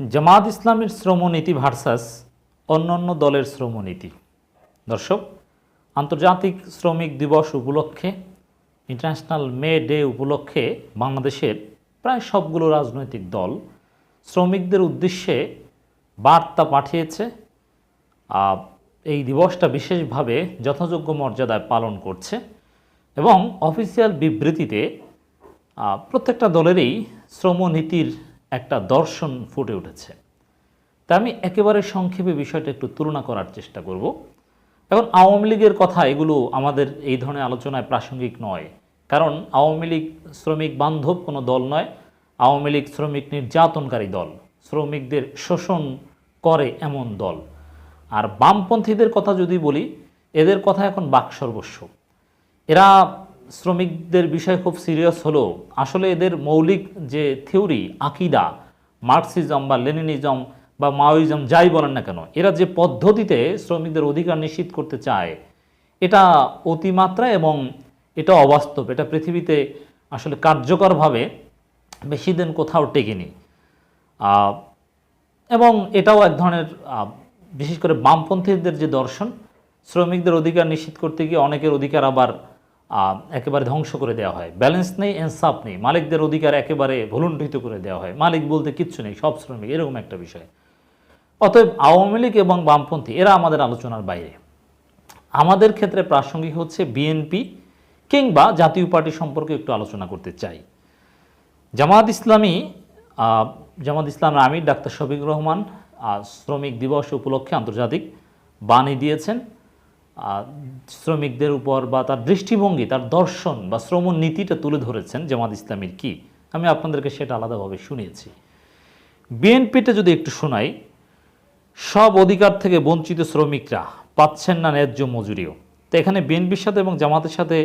জামাত ইসলামের শ্রমনীতি ভার্সাস অন্যান্য দলের শ্রমনীতি। দর্শক, আন্তর্জাতিক শ্রমিক দিবস উপলক্ষে, ইন্টারন্যাশনাল মে ডে উপলক্ষে বাংলাদেশের প্রায় সবগুলো রাজনৈতিক দল শ্রমিকদের উদ্দেশ্যে বার্তা পাঠিয়েছে। এই দিবসটা বিশেষভাবে যথাযোগ্য মর্যাদায় পালন করছে এবং অফিসিয়াল বিবৃতিতে প্রত্যেকটা দলেরই শ্রমনীতির একটা দর্শন ফুটে উঠেছে। তা আমি একেবারে সংক্ষেপে বিষয়টা একটু তুলনা করার চেষ্টা করব। এখন আওয়ামী লীগের কথা, এগুলো আমাদের এই ধরনের আলোচনায় প্রাসঙ্গিক নয়। কারণ আওয়ামী লীগ শ্রমিক বান্ধব কোনো দল নয়, আওয়ামী লীগ শ্রমিক নির্যাতনকারী দল। শ্রমিকদের শোষণ করে এমন দল। আর বামপন্থীদের কথা যদি বলি, এদের কথা এখন বাক সর্বস্ব এরা শ্রমিকদের বিষয়ে খুব সিরিয়াস হলেও আসলে এদের মৌলিক যে থিওরি, আকিদা, মার্কসিজম বা লেনিনিজম বা মাওইজম যাই বলেন না কেন, এরা যে পদ্ধতিতে শ্রমিকদের অধিকার নিশ্চিত করতে চায়, এটা অতিমাত্রা এবং এটা অবাস্তব। এটা পৃথিবীতে আসলে কার্যকরভাবে বেশি দিন কোথাও টেকেনি। এবং এটাও এক ধরনের বিশেষ করে বামপন্থীদের যে দর্শন, শ্রমিকদের অধিকার নিশ্চিত করতে গিয়ে অনেকের অধিকার আবার একেবারে ধ্বংস করে দেওয়া হয়। ব্যালেন্স নেই এনসাফ নেই। মালিকদের অধিকার একেবারে ভুলুণ্ঠিত করে দেওয়া হয়। মালিক বলতে কিচ্ছু নেই, সব শ্রমিক, এরকম একটা বিষয়। অতএব আওয়ামী লীগ এবং বামপন্থী, এরা আমাদের আলোচনার বাইরে। আমাদের ক্ষেত্রে প্রাসঙ্গিক হচ্ছে বিএনপি কিংবা জাতীয় পার্টি সম্পর্কে একটু আলোচনা করতে চাই। জামাত ইসলামী জামাত ইসলামের আমির ডাক্তার শফিকুর রহমান শ্রমিক দিবস উপলক্ষে আন্তর্জাতিক বাণী দিয়েছেন। শ্রমিকদের উপর বা তার দৃষ্টিভঙ্গি, তার দর্শন বা শ্রম নীতিটা তুলে ধরেছেন জামাত ইসলামীর কি? আমি আপনাদেরকে সেটা আলাদাভাবে শুনিয়েছি। বিএনপিটা যদি একটু শোনাই, সব অধিকার থেকে বঞ্চিত শ্রমিকরা পাচ্ছেন না ন্যায্য মজুরিও। তো এখানে বিএনপির সাথে এবং জামাতের সাথে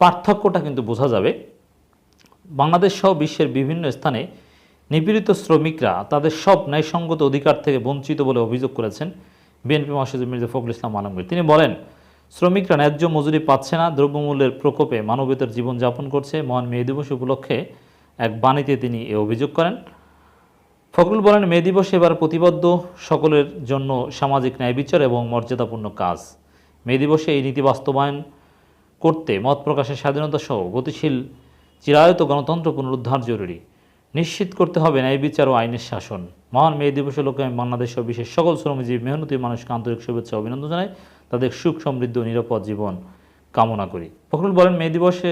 পার্থক্যটা কিন্তু বোঝা যাবে। বাংলাদেশ সহ বিশ্বের বিভিন্ন স্থানে নিপীড়িত শ্রমিকরা তাদের সব ন্যায়সঙ্গত অধিকার থেকে বঞ্চিত বলে অভিযোগ করেছেন বিএনপি মহাসচিব মির্জা ফখরুল ইসলাম আলমগীর। তিনি বলেন, শ্রমিকরা ন্যায্য মজুরি পাচ্ছে না, দ্রব্যমূল্যের প্রকোপে মানবেতর জীবনযাপন করছে। মহান মে দিবস উপলক্ষে এক বাণীতে তিনি এ অভিযোগ করেন। ফখরুল বলেন, মে দিবস এবার প্রতিবদ্ধ সকলের জন্য সামাজিক ন্যায় বিচার এবং মর্যাদাপূর্ণ কাজ। মে দিবসে এই নীতি বাস্তবায়ন করতে মত প্রকাশের স্বাধীনতা সহ গতিশীল, চিরায়ত গণতন্ত্র পুনরুদ্ধার জরুরি। নিশ্চিত করতে হবে ন্যায় বিচার ও আইনের শাসন। মহান মে দিবস উপলক্ষে আমি বাংলাদেশ সহ বিশ্বের সকল শ্রমজীবী, মেহনতি মানুষকে আন্তরিক শুভেচ্ছা অভিনন্দন জানাই। তাদের সুখ, সমৃদ্ধ ও নিরাপদ জীবন কামনা করি। ফখরুল বলেন মে দিবসে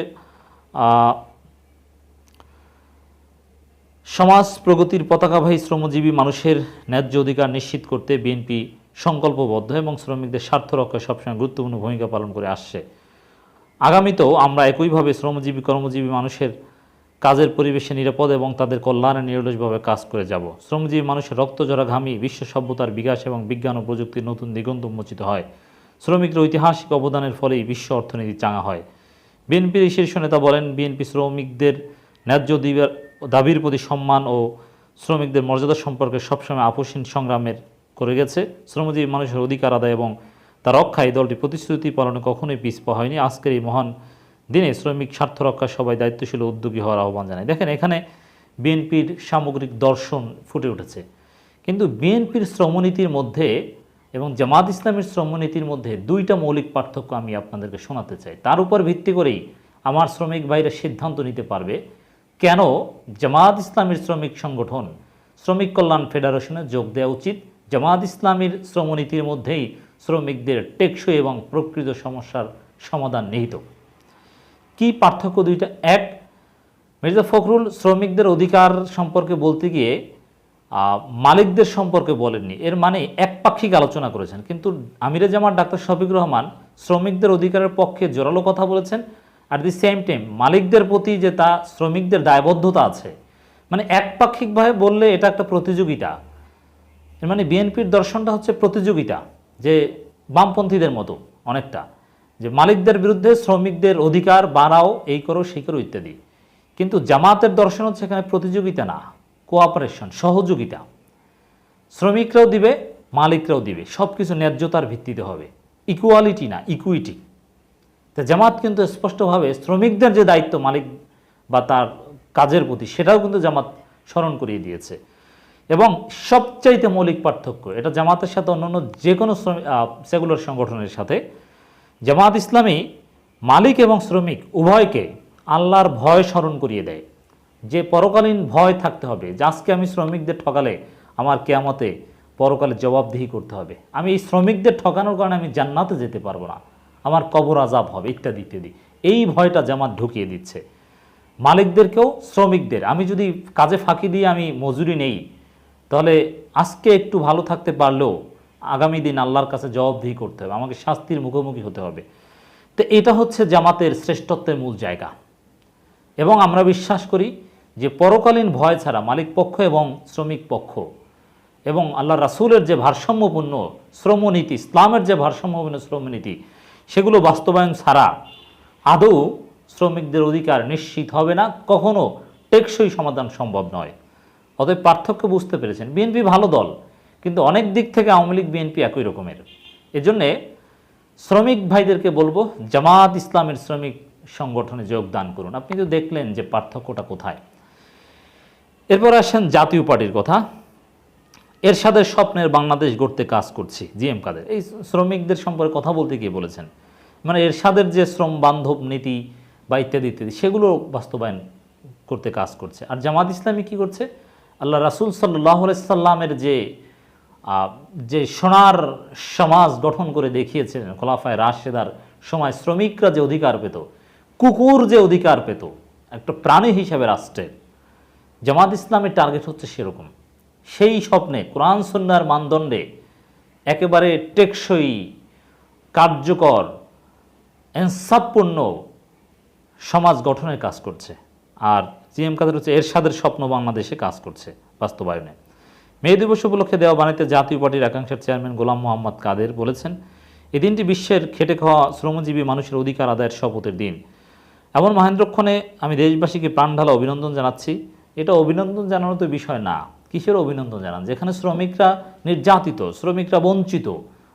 সমাজ প্রগতির পতাকাবাহী শ্রমজীবী মানুষের ন্যায্য অধিকার নিশ্চিত করতে বিএনপি সংকল্পবদ্ধ এবং শ্রমিকদের স্বার্থ রক্ষায় সবসময় গুরুত্বপূর্ণ ভূমিকা পালন করে আসছে। আগামীতেও আমরা একইভাবে শ্রমজীবী, কর্মজীবী মানুষের কাজের পরিবেশে নিরাপদ এবং তাদের কল্যাণে নিরলসভাবে কাজ করে যাব। শ্রমজীবী মানুষের রক্ত রক্তজরা ঘামি বিশ্ব সভ্যতার বিকাশ এবং বিজ্ঞান ও প্রযুক্তির নতুন দিগন্ত উন্মোচিত হয়। শ্রমিকদের ঐতিহাসিক অবদানের ফলেই বিশ্ব অর্থনীতি চাঙা হয়। বিএনপির শীর্ষ নেতা বলেন, বিএনপি শ্রমিকদের ন্যায্য দিবার- দাবির প্রতি সম্মান ও শ্রমিকদের মর্যাদা সম্পর্কে সবসময় আপোষহীন সংগ্রামের করে গেছে। শ্রমজীবী মানুষের অধিকার আদায় এবং তার রক্ষায় দলটি প্রতিশ্রুতি পালনে কখনোই পিছপা হয়নি। আজকের এই মহান দিনে শ্রমিক স্বার্থ রক্ষায় সবাই দায়িত্বশীল উদ্যোগী হওয়ার আহ্বান জানায়। দেখেন, এখানে বিএনপির সামগ্রিক দর্শন ফুটে উঠেছে। কিন্তু বিএনপির শ্রমনীতির মধ্যে এবং জামাত ইসলামের শ্রমনীতির মধ্যে দুইটা মৌলিক পার্থক্য আমি আপনাদেরকে শোনাতে চাই। তার উপর ভিত্তি করেই আমার শ্রমিক ভাইরা সিদ্ধান্ত নিতে পারবে কেন জামাত ইসলামের শ্রমিক সংগঠন, শ্রমিক কল্যাণ ফেডারেশনে যোগ দেওয়া উচিত। জামাত ইসলামীর শ্রমনীতির মধ্যেই শ্রমিকদের টেকসই এবং প্রকৃত সমস্যার সমাধান নিহিত। কি পার্থক্য দুইটা? এক, মির্জা ফখরুল শ্রমিকদের অধিকার সম্পর্কে বলতে গিয়ে মালিকদের সম্পর্কে বলেননি। এর মানে একপাক্ষিক আলোচনা করেছেন। কিন্তু আমিরে জামাত ডাক্তার শফিক রহমান শ্রমিকদের অধিকারের পক্ষে জোরালো কথা বলেছেন। অ্যাট দি সেম টাইম মালিকদের প্রতি যে তা শ্রমিকদের দায়বদ্ধতা আছে মানে একপাক্ষিকভাবে বললে এটা একটা প্রতিযোগিতা। এর মানে বিএনপির দর্শনটা হচ্ছে প্রতিযোগিতা, যে বামপন্থীদের মতো অনেকটা। যে মালিকদের বিরুদ্ধে শ্রমিকদের অধিকার বাড়াও, এই করো, সেই করো ইত্যাদি। কিন্তু জামাতের দর্শন হচ্ছে এখানে প্রতিযোগিতা না কোঅপারেশন সহযোগিতা। শ্রমিকরাও দিবে, মালিকরাও দিবে। সব কিছু ন্যায্যতার ভিত্তিতে হবে। ইকুয়ালিটি না ইকুইটি তা জামাত কিন্তু স্পষ্টভাবে শ্রমিকদের যে দায়িত্ব মালিক বা তার কাজের প্রতি, সেটাও কিন্তু জামাত স্মরণ করিয়ে দিয়েছে। এবং সবচাইতে মৌলিক পার্থক্য, এটা জামাতের সাথে অন্যান্য যে কোনো সেগুলার সংগঠনের সাথে জামাত ইসলামী মালিক এবং শ্রমিক উভয়কে আল্লাহর ভয় স্মরণ করিয়ে দেয়। যে পরকালীন ভয় থাকতে হবে, যে আজকে আমি শ্রমিকদের ঠকালে আমার কেয়ামতে পরকালে জবাবদিহি করতে হবে। আমি এই শ্রমিকদের ঠকানোর কারণে আমি জান্নাতে যেতে পারব না। আমার কবর আজাব হবে, ইত্যাদি ইত্যাদি। এই ভয়টা জামাত ঢুকিয়ে দিচ্ছে। মালিকদেরকেও শ্রমিকদের, আমি যদি কাজে ফাঁকি দিয়ে আমি মজুরি নেই, তাহলে আজকে একটু ভালো থাকতে পারলেও আগামী দিন আল্লাহর কাছে জবাবদিহি করতে হবে, আমাকে শাস্তির মুখোমুখি হতে হবে। তো এটা হচ্ছে জামাতের শ্রেষ্ঠত্বের মূল জায়গা। এবং আমরা বিশ্বাস করি যে পরকালীন ভয় ছাড়া মালিক পক্ষ এবং শ্রমিক পক্ষ এবং আল্লাহ রাসূলের যে ভারসাম্যপূর্ণ শ্রমনীতি, ইসলামের যে ভারসাম্যপূর্ণ শ্রমনীতি, সেগুলো বাস্তবায়ন ছাড়া আদৌ শ্রমিকদের অধিকার নিশ্চিত হবে না, কখনো টেকসই সমাধান সম্ভব নয়। অতএব পার্থক্য বুঝতে পেরেছেন। বিএনপি ভালো দল কিন্তু অনেক দিক থেকে আওয়ামী লীগ, বিএনপি একই রকমের। এজন্যে শ্রমিক ভাইদেরকে বলব, জামাত ইসলামের শ্রমিক সংগঠনে যোগদান করুন। আপনি তো দেখলেন যে পার্থক্যটা কোথায়। এরপর আসেন জাতীয় পার্টির কথা। এরশাদের স্বপ্নের বাংলাদেশ গড়তে কাজ করছি জি এম কাদের। এই শ্রমিকদের সম্পর্কে কথা বলতে গিয়ে বলেছেন। মানে এরশাদের যে শ্রম বান্ধব নীতি বা ইত্যাদি ইত্যাদি, সেগুলো বাস্তবায়ন করতে কাজ করছে। আর জামাত ইসলামী কি করছে? আল্লাহ রাসুল সাল্লাহ সাল্লামের যে যে সোনার সমাজ গঠন করে দেখিয়েছেন খোলাফায় রাশেদার সময় শ্রমিকরা যে অধিকার পেত, কুকুর যে অধিকার পেত, একটা প্রাণী হিসাবে রাষ্ট্রের জামাত ইসলামের টার্গেট হচ্ছে সেরকম। সেই স্বপ্নে কোরআন সন্ন্যার মানদণ্ডে একেবারে টেকসই, কার্যকর এনসাবপূর্ণ সমাজ গঠনের কাজ করছে। আর জিএম কাদের হচ্ছে এরশাদের স্বপ্ন বাংলাদেশে কাজ করছে বাস্তবায়নে। মে দিবস উপলক্ষে দেওয়া বাণীতে জাতীয় পার্টির একাংশের চেয়ারম্যান গোলাম মোহাম্মদ কাদের বলেছেন এই দিনটি বিশ্বের খেটে খাওয়া শ্রমজীবী মানুষের অধিকার আদায়ের শপথের দিন। এমন মহেন্দ্রক্ষণে আমি দেশবাসীকে প্রাণ ঢালা অভিনন্দন জানাচ্ছি। এটা অভিনন্দন জানানোর তো বিষয় না। কিসের অভিনন্দন জানান? যেখানে শ্রমিকরা নির্যাতিত শ্রমিকরা বঞ্চিত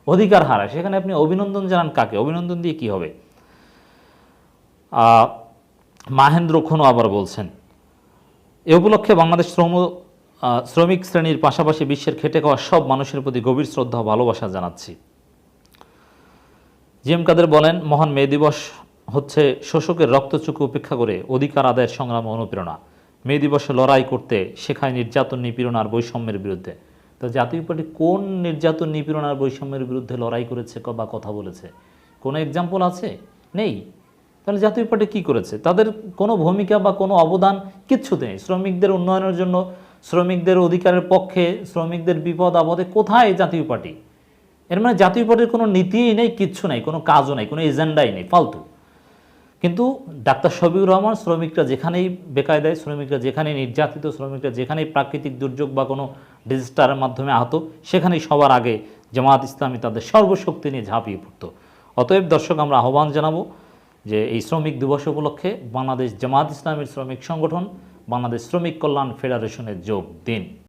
অধিকার হারায় সেখানে আপনি অভিনন্দন জানান কাকে? অভিনন্দন দিয়ে কি হবে? আহ, মাহেন্দ্র খনু আবার বলছেন এ উপলক্ষে বাংলাদেশ শ্রম শ্রমিক শ্রেণির পাশাপাশি বিশ্বের খেটে খাওয়া সব মানুষের প্রতি গভীর শ্রদ্ধা ভালোবাসা জানাচ্ছি। জিএম কাদের বলেন, মহান মে দিবস হচ্ছে শোষকের রক্তচুকু উপেক্ষা করে অধিকার আদায়ের সংগ্রাম অনুপ্রেরণা। মে দিবসে লড়াই করতে শেখায় নির্যাতন, নিপীড়ন আর বৈষম্যের বিরুদ্ধে। তো জাতীয় পার্টি কোন নির্যাতন, নিপীড়ন আর বৈষম্যের বিরুদ্ধে লড়াই করেছে বা কথা বলেছে? কোনো এক্সাম্পল আছে? নেই। তাহলে জাতীয় পার্টি কী করেছে? তাদের কোনো ভূমিকা বা কোনো অবদান কিচ্ছুতে নেই। শ্রমিকদের উন্নয়নের জন্য শ্রমিকদের অধিকারের পক্ষে শ্রমিকদের বিপদ আপদে কোথায় জাতীয় পার্টি? এর মানে জাতীয় পার্টির কোনো নীতিই নেই, কিচ্ছু নেই, কোনো কাজও নেই, কোনো এজেন্ডাই নেই, ফালতু। কিন্তু ডাক্তার শফিউর রহমান শ্রমিকরা যেখানেই বেকায়দায়, শ্রমিকরা যেখানেই নির্যাতিত, শ্রমিকরা যেখানেই প্রাকৃতিক দুর্যোগ বা কোনো ডিজাস্টারের মাধ্যমে আহত, সেখানেই সবার আগে জামাত ইসলামী তাদের সর্বশক্তি নিয়ে ঝাঁপিয়ে পড়ত। অতএব দর্শক, আমরা আহ্বান জানাব যে এই শ্রমিক দিবস উপলক্ষে বাংলাদেশ জামাত ইসলামের শ্রমিক সংগঠন বাংলাদেশ শ্রমিক কল্যাণ ফেডারেশনে যোগ দিন।